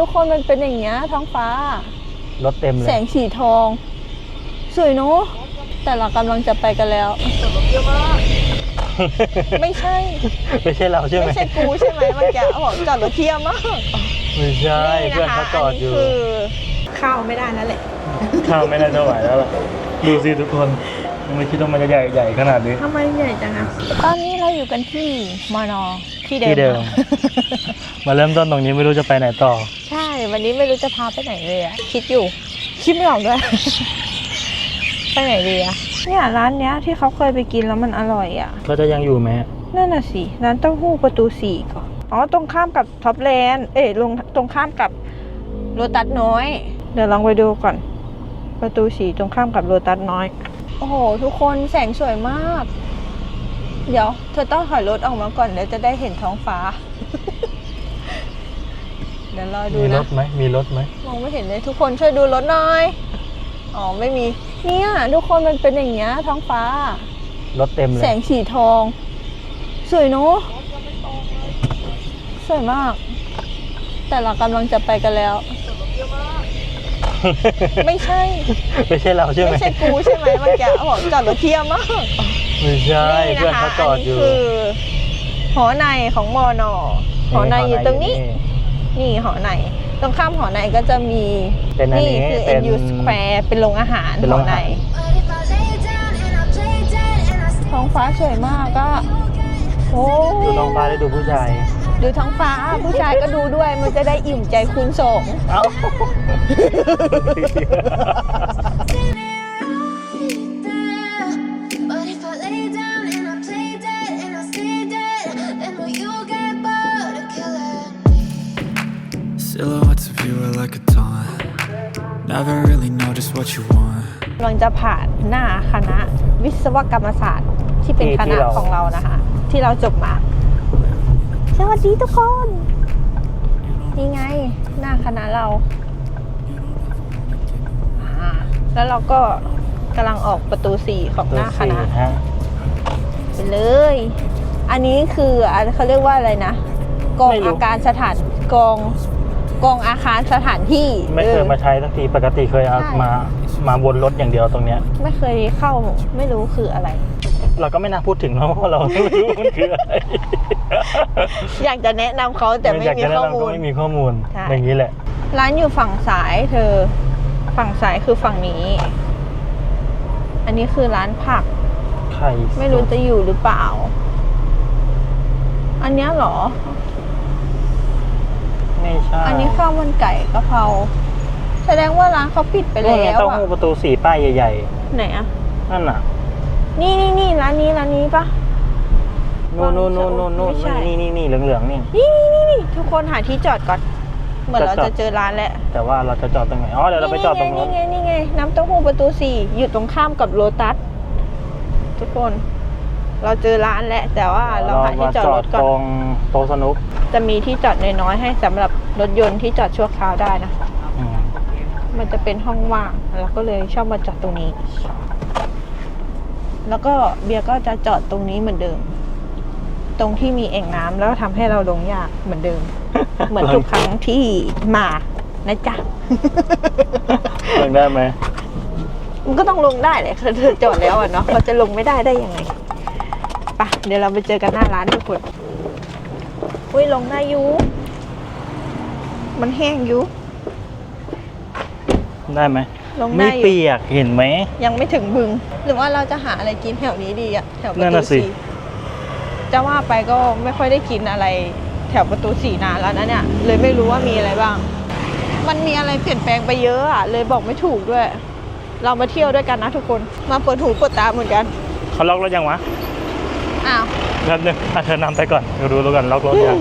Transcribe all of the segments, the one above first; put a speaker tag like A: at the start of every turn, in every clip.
A: ทุกคนมันเป็นอย่างเงี้ยท้องฟ้า
B: รถเต็มเล
A: แส
B: ย
A: งสีทอง สวยเนอะแต่เรากำลังจะไปกันแล้ว ไม่ใช่
B: ไม่ใช่เราใช่ไหม
A: ไม่ใช่กูใช่ไหมเมื่อกี้บอกจอดรถเทียมมาก
B: ไม่ใช่
A: นี่
B: เพื่อน
A: นะคะ
B: เขาจอดอยู่
A: นนี้คือเข้าไม่ได้นั่นแหละ
B: ข้าวไม่น่าจะไหวแล้วล่ะดูสิทุกคน ไม่คิดว่ามันจะใหญ่ใหญ่ขนาดนี้
A: ทำไมใหญ่จังอะตอนนี้เราอยู่กันที่มอนอที่เดิม
B: ที่เดิม มาเริ่มต้นตรงนี้ไม่รู้จะไปไหนต่อ
A: ใช่ วันนี้ไม่รู้จะพาไปไหนเลยอะคิดอยู่ คิดไม่ออกด้วย ไปไหนดีอะเนี่ยร้านเนี้ยที่เขาเคยไปกินแล้วมันอร่อยอะ
B: ก็จะยังอยู่ไหม
A: นั่นน่ะสิ ร้านเต้าหู้ประตูสี่ก่อนอ๋อ ตรงข้ามกับท็อปแลนด์ เอ๊ะลงตรงข้ามกับโรตัสน้อย เดี๋ยวลองไปดูก่อน ประตูสี่ตรงข้ามกับโรตัสน้อย โอ้โห ทุกคนแสงสวยมาก เดี๋ยว เธอต้องถอยรถออกมาก่อนเดี๋ยวจะได้เห็นท้องฟ้า เดี๋ยวรอดู
B: มีร
A: นะ
B: ถไหมมีรถไหม
A: มองไม่เห็นเลยทุกคนช่วยดูรถหน่อย อ๋อไม่มี เนี่ยทุกคนมันเป็นอย่างเงี้ยท้องฟ้า
B: รถเต็มเลย
A: แสงสีทอง สวยเนอะสวยมาก แต่เรากำลังจะไปกันแล้ว ไม่ใช่
B: ไม่ใช่เราใช่ไหม
A: ไม่ใช่กูใช่ไหมเมื่อกี้บอกจอดรถเทียมมาก
B: ไม่ใช่
A: นี่
B: เพื่อน
A: นะคะ
B: เขาจ
A: อั
B: อนด
A: นี้
B: อยู่
A: คือหอในของมอนอหอในอยู่ตรงนี้ นี่หอในตรงข้ามหอในก็จะมี
B: เป็นอันนี้
A: คือ
B: เป็น
A: NU Square เป็นโรงอาหาร
B: เป็น
A: ห
B: โร
A: อง
B: อา
A: ใน
B: หาร
C: But if I lay down and I play dead and I still
A: ท้องฟ้าสวยมากก็โอ้
B: ดูน้องฟ้าได้ดูผู้ชาย
A: ดูท้องฟ้าผู้ชายก็ดูด้วยมันจะได้อิ่มใจคูณสอง
B: เอ้า
C: there. But if I lay down and I play dead and I stay dead, then will you get bored of killing me?
D: Silhouettes of you are like a taunt. Never really know just what you want.
A: กำลังจะผ่านหน้าคณะวิศวกรรมศาสตร์ที่เป็น
B: ที่
A: ค
B: ที่
A: ณะ
B: เรา
A: ของเรานะคะ ที่เราจบมาส วัสดีทุกคน นี่ไง หน้าคณะเราอ่าแล้วเราก็กำลังออกประตูสี่ของหน้าคณะ
B: ฮะ
A: ไปเลย อันนี้คืออันเขาเรียกว่าอะไรนะ กอง
B: ไม่รู้
A: อาการสถานกองกองอาคารสถานที่
B: ไม่เคย
A: ออ
B: มาใช้สักทีปกติเคยเอา
A: ใช่
B: มามาวนรถอย่างเดียวตรงเนี้ย
A: ไม่เคยเข้าไม่รู้คืออะไร
B: เราก็ไม่น่าพูดถึงนะเพราะเราไม่รู้มันคืออะไร
A: อยากจะแนะนำเขาแต่ไม่
B: อยาก
A: มี
B: จะแนะ
A: ข้อนำมู
B: ก็
A: ล
B: ไม่มีข้อมูล
A: ใช่
B: อย่างนี้แหละ
A: ร้านอยู่ฝั่งซ้ายเธอ ฝั่งซ้ายคือฝั่งนี้ อันนี้คือร้านผัก
B: ไข่
A: ไม่รู้จะอยู่หรือเปล่า อันเนี้ยเหรอ
B: ไม่ใช่
A: อันนี้ข้าวมันไก่กะเพราแสดงว่าร้านเขาปิดไป
B: นู่น
A: แล้
B: ไง
A: ว
B: เต้า
A: อะ
B: หู้ประตูสีป้ายใหญ่
A: ไหนอะ
B: ๆนั่นน่ะ
A: นี่นี่นี่ร้านนี้ร้านนี้ปะ
B: นู่นนู่นนู่นนู่นนู่น
A: ไม่ใช่
B: นี่นี่นี่เหลืองๆนี่
A: นี่นี่นี่นี่ทุกคนหาที่จอดก่อน เหมือน
B: จะ
A: เรา
B: จอด
A: จะเจอร้านแล้ว
B: แต่ว่าเราจะจอดตรงไหนอ๋อเดี๋ยวเราไปจอดตรงนู้น
A: นี่ไงนี่ไงน้ำเต้าหู้ประตูสี่อยู่ตรงข้ามกับโลตัสทุกคน เราเจอร้านแล้วแต่ว่าเราหาที่
B: มา
A: จอด
B: จอ
A: ร
B: ด
A: ถก่อ
B: ตร
A: น
B: งโต๊ะสนุก
A: จะมีที่จอดน้อยๆให้สำหรับรถยนต์ที่จอดชั่วคราวได้นะ
B: อืม
A: มันจะเป็นห้องว่าง เราก็เลยชอบมาจอดตรงนี้ แล้วก็เบียร์ก็จะจอดตรงนี้เหมือนเดิม ตรงที่มีเอ่งน้ำแล้วทำให้เราลงยากเหมือนเดิม เหมือนทุกครั้งที่มานะจ๊ะ
B: ลงได้ไหม
A: มันก็ต้องลงได้แหละเธอจอดแล้วอะเนาะเราจะลงไม่ได้ได้ยังไงไปะเดี๋ยวเราไปเจอกันหน้าร้านทุกคนอุ้ยลงได้อยูมันแห้งอยู
B: ได้ไหม
A: ลง
B: ไม่
A: ได้อยู่
B: เปียกเห็นไหม
A: ยังไม่ถึงบึง หรือว่าเราจะหาอะไรกินแถวนี้ดีอะแถวประ
B: นั่น
A: ตู
B: น่ะสิ
A: สี่จะว่าไปก็ไม่ค่อยได้กินอะไร แถวประตูสี่นานแล้วนะเนี่ย เลยไม่รู้ว่ามีอะไรบ้าง มันมีอะไรเปลี่ยนแปลงไปเยอะอะเลยบอกไม่ถูกด้วย เรามาเที่ยวด้วยกันนะทุกคนมาเปิดหูเปิดตาเหมือนกัน
B: เขาล็อกรถยังวะ
A: อ้าว
B: แป๊บนึงอะเธอนำไปก่อนเดี๋ยวดูแล้วกันล็อกรถยัง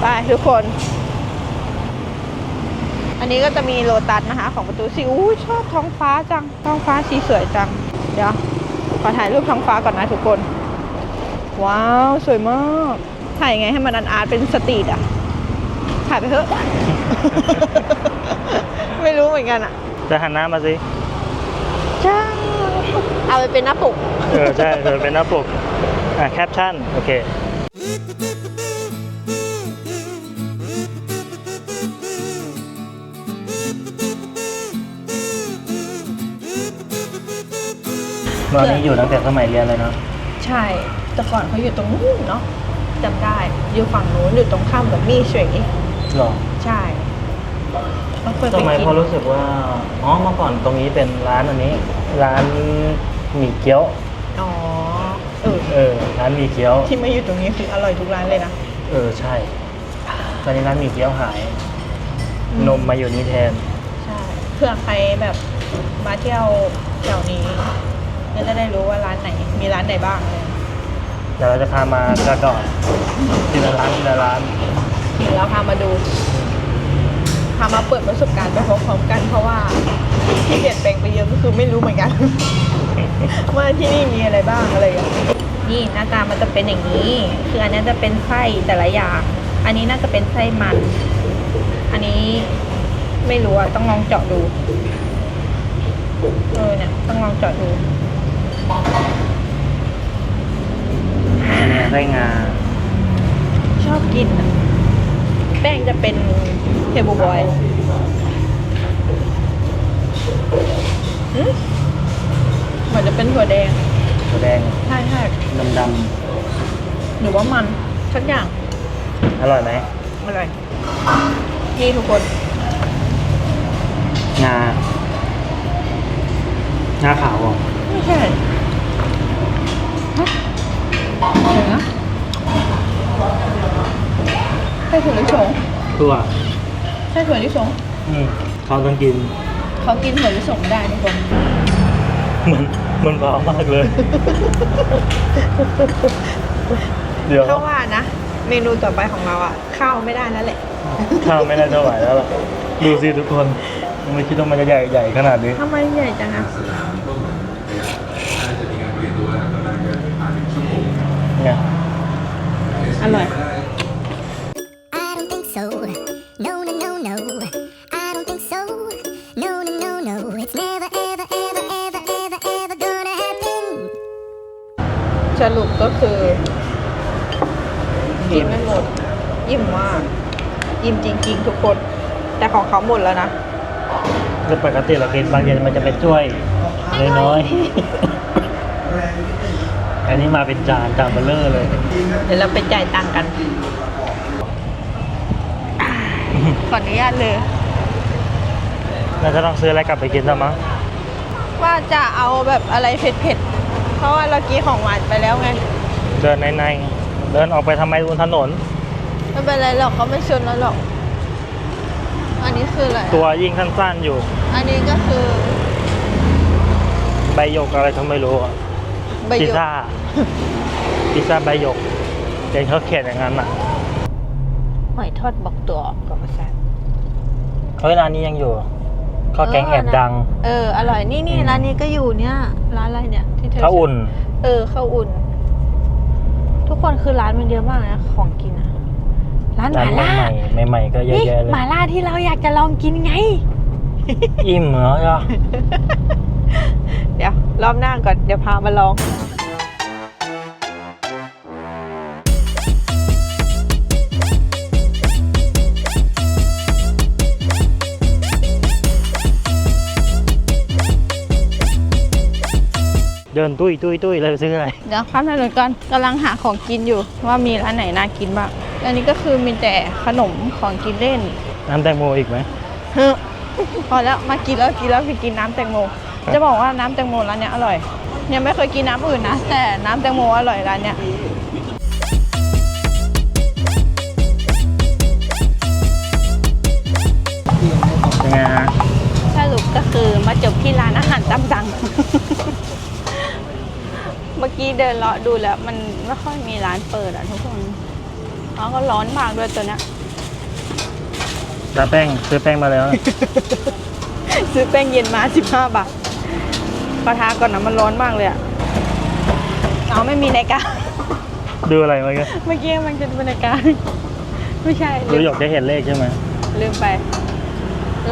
A: ไปทุกคน อันนี้ก็จะมีโลตัสนะคะ ของประตูสีอู้ชอบท้องฟ้าจัง ท้องฟ้าสีสวยจัง เดี๋ยว ขอถ่ายรูปท้องฟ้าก่อนนะทุกคน ว้าว สวยมาก ถ่ายยังไงให้มันอันอาร์ตเป็นสตรีทอะถ่ายไปเถอะ ไม่รู้เหมือนกันอะ
B: จะหันหน้ามาสิ
A: จ้าเอาไปเป็นหน้าปก
B: เออใช่เธอเป็นหน้าปก อะแคปชั่น โอเค ตอนนี้อยู่ตั้งแต่สมัยเรียนเลยเนาะ
A: ใช่ แต่ก่อนเขาอยู่ตรงนู้นเนาะจำได้ อยู่ฝั่งนู้นอยู่ตรงข้ามกับมี่เฉย
B: หรอ
A: ใช่เราเคยไป
B: ทำไม
A: กิน
B: พอรู้สึกว่าอ๋อเมื่อก่อนตรงนี้เป็นร้านอันนี้ ร้านหมี่เกี๊ยว
A: อ๋อเออ
B: เออ ร้านหมี่เกี๊ยว
A: ที่มาอยู่ตรงนี้คืออร่อยทุกร้านเลยนะ
B: เออใช่ ตอนนี้ร้านหมี่เกี๊ยวหายนมมาอยู่นี่แทน
A: ใช่เผื่อใครแบบมาเที่ยวแถวนี้ ก็จะได้รู้ว่าร้านไหน มีร้านไหนบ้างเลย
B: เดี๋ยวเราจะพามากระดอดทีละร้านทีละร้าน
A: เดี๋ยวเราพามาดู พามาเปิดประสบการณ์ไปพร้อมๆกัน เพราะว่าที่เปลี่ยนแปลงไปเยอะก็คือไม่รู้เหมือนกัน ว่าที่นี่มีอะไรบ้างอะไรอย่างเงี้ยนี่หน้าตามันจะเป็นอย่างนี้ คืออันนี้จะเป็นไส้แต่ละอย่าง อันนี้น่าจะเป็นไส้มัน อันนี้ไม่รู้อะต้องลองเจาะดู เออเนี่ยต้องลองเจาะดู
B: อันนี้ ไส้งา
A: ชอบกินอะแป้งจะเป็นเทเบิลบอยอืมเหมือนจะเป็นถั่วแดง
B: ถั่วแดง
A: ใช่ใช่
B: ดำ
A: หรือว่ามันสักอย่าง
B: ๆอร่อยไหม
A: อร่อยนี่ทุกคน
B: งา งาขาวเหรอ
A: ไม่ใช่ฮะ เดี๋ยวนะใช่ถั่วลิสง
B: ตัว
A: ใช่ถั่วลิสง
B: อืมเขาต้องกิน
A: เขากินถั่วลิสงไม่ได้ทุกคน
B: มันมันบ้ามากเลย เดี๋ยว
A: เขาว่านะ เมนูต่อไปของเราอะข้าวไม่ได้แล้วแหละ
B: ข้าวไม่น่าจะไหวแล้วล่ะ ดูสิทุกคน ไม่คิดว่ามันจะใหญ่ใหญ่ขนาดนี้
A: ทำไมใหญ่จังอะ
B: เนี่ย
A: อร่อย
E: I don't think so. No, no, no, no. I don't think so. No, no, no, no. It's never, ever, ever, ever, ever, ever gonna happen.
A: สรุปก็คือกินไม่หมดอิ่มมากอิ่มจริง ๆ ทุกคน แต่ของเขาหมดแล้วนะ
B: คือปกติเรากินบางเย็นมันจะเป็นถ้วยน้อยๆ อันนี้มาเป็นจานจานเบลเลอร์เลย
A: เดี๋ยวเราไปจ่ายตังค์กัน ขออนุญาตเลย
B: เราจะต้องซื้ออะไรกลับไปกินแล้วมั้ง
A: ว่าจะเอาแบบอะไรเผ็ดๆ เพราะว่าเรากินของหวานไปแล้วไง
B: เดินในในๆเดินออกไปทำไมบนถนน
A: ไม่เป็นไรหรอกเขาไม่ชนเราหรอก อันนี้คืออะไร
B: ตัวยิ่งสั้นๆอยู่
A: อันนี้ก็คือ
B: ใบหยกอะไรก็ไม่รู้อะ
A: ใบ
B: พิซ
A: หยก
B: ซ่าพิซซ่าใบหยกเห็นเขาเขียนอย่างนั้นอะ
A: หอยทอดบอกตัวกับภาษา
B: เฮ้ยร้านนี้ยังอยู่ข้าวแกงแอบดัง
A: เออ อร่อยนี่นี่
B: อืม
A: ร้านนี้ก็อยู่เนี่ยร้านอะไรเนี่ยที่เธอ
B: ข้าวอุ่น
A: เออข้าวอุ่น ทุกคนคือร้านมันเยอะมากนะของกินอะร้านห
B: ร้าน
A: มา
B: ให
A: ล่า
B: ม่ๆใหม่ๆก็เยอะ
A: นี่
B: แยะเลย
A: หมาล่าที่เราอยากจะลองกินไง
B: อิ่มเหรอจ๊ะ
A: เดี๋ยว รอบหน้าก่อน เดี๋ยวพามาลอง
B: เดินตุ้ยตุ้ยตุ้ยเลยซื้ออะไร
A: เดี๋ยวข้ามถนนก่อนกำลังหาของกินอยู่ว่ามีร้านไหนน่ากินบ้าง อันนี้ก็คือมีแต่ขนมของกินเล่น
B: น้ำแตงโมอีกไหม
A: เฮ้อพอแล้วมากินแล้วกินแล้วไปกินน้ำแตงโม จะบอกว่าน้ำแตงโมร้านเนี้ยอร่อย ยังไม่เคยกินน้ำอื่นนะ แต่น้ำแตงโมอร่อยร้านเนี้ย
B: เป็นไงฮะ
A: สรุปก็คือมาจบที่ร้านอาหารตามสั่ง เมื่อกี้เดินเลาะดูแล้ว มันไม่ค่อยมีร้านเปิดอะทุกคนแล้วก็ร้อนมากด้วยตัวเนี้ย
B: ตาแป้งซื้อแป้งมาแล้วนะ
A: ซื้อแป้งเย็นมา 15 บาท ขอทาก่อนนะมันร้อนมากเลยอะเอาไม่มีนาฬิกา
B: ดูอะไรมากัน
A: เมื่อกี้มันจะเป็นนาฬิกาไม่ใช่
B: ดู
A: ลื
B: หย
A: ม
B: กจะเห็นเลขใช่ไหม
A: ลืมไป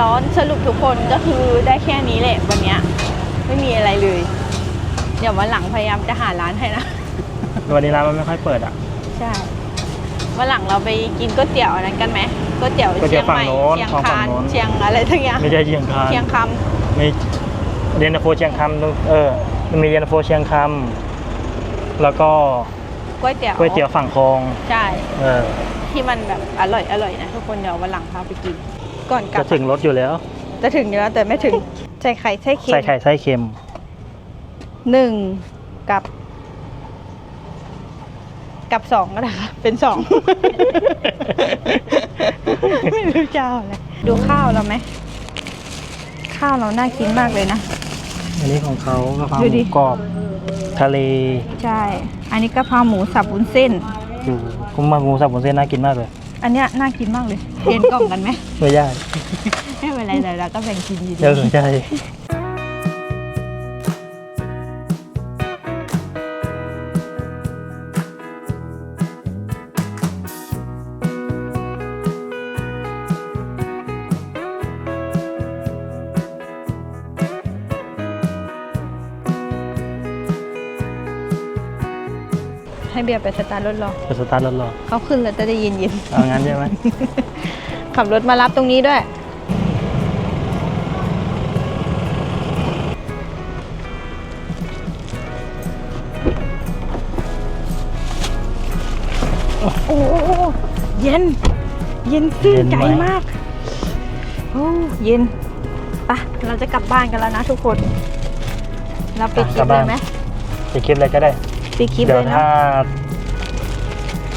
A: ร้อนสรุปทุกคนก็คือได้แค่นี้แหละวันเนี้ยไม่มีอะไรเลย เดี๋ยววันหลังพยายามจะหาร้านให้นะ
B: วันนี้ร้านมันไม่ค่อยเปิดอะ
A: ใช่วันหลังเราไปกินก๋วยเตี๋ยวอันนั้นกันไหมก๋วยเตี๋ยว
B: ก๋วยเตี๋
A: เชี
B: ย
A: ยวง
B: ฝั่
A: ให
B: ง
A: ม่
B: โน้น
A: เชียง
B: ของฝั่
A: คางน
B: โน้น
A: เชียงอะไรทั้งอย่าง
B: ไม่ใช่เชียงคาน
A: เชียงค
B: ไม่ เรียนตะโฟเชียงคำดูเออมีเย็นตาโฟเชียงคำแล้วก็
A: ก๋วยเตี๋ยว
B: ก๋วยเตี๋ยวฝั่งคลอง
A: ใช่
B: เออ
A: ที่มันแบบอร่อยอร่อยนะทุกคนเดี๋ยววันหลังพาไปกิน ก่อนกลั
B: จะ
A: บ
B: ถึงรถอยู่แล้ว
A: จะถึงอยู่แล้วแต่ไม่ถึงใส่ไข่ไส้เค็ม
B: ใส่ไข่ไส้เค็ม
A: หนึ่งกับกับสองก็ได้ค่ะเป็นสองไม่รู้จะเอาอะไรดูข้าวเราไหม ข้าวเราน่ากินมากเลยนะ
B: อันนี้ของเขากะเพรา
A: ดู
B: ห
A: ดิ
B: มูกรอบทะเล
A: ใช่ อันนี้กะเพราหมูสับวุ้นเส้น
B: อยู่กุ้งมางูสับผนเส้นน่ากินมากเลย
A: อันเนี้ยน่ากินมากเลยเปลี่ยนกล่องกันไหม
B: ไม่ได้
A: ไม่เป็นไรเลยเราก็แบ่งกินอยู่ดี
B: เดี๋ยวใช่
A: บียร์ไปสตาร์ทรถรอ
B: จะสตาร์ทรถรอ
A: เขาขึ้นแล้วจะได้เย็นเย็น
B: เอางั้นใช่ไหม
A: ๆขับรถมารับตรงนี้ด้วย โอ้โหเย็น เย็นซื่นใจมากโอ้เย็นไปะเราจะกลับบ้านกันแล้วนะทุกคน เราปิดคลิปเลยไหม
B: จะคลิปอะไรก็ได้
A: ปิดคลิป
B: เดี๋
A: เลย
B: วย
A: เนาะ
B: ถ้า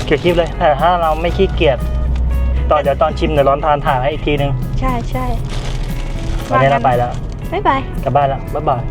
B: เกี่ยคลิปเลย แต่ถ้าเราไม่ขี้เกียจตอนเดี๋ยวตอนชิมเดี๋ยวร้อนทานถ่ายให้อีกทีนึง
A: ใช่ใช่
B: วันนี้เราไปแล้ว
A: บ๊ายบาย
B: กลับบ้านแล้วบ๊ายบาย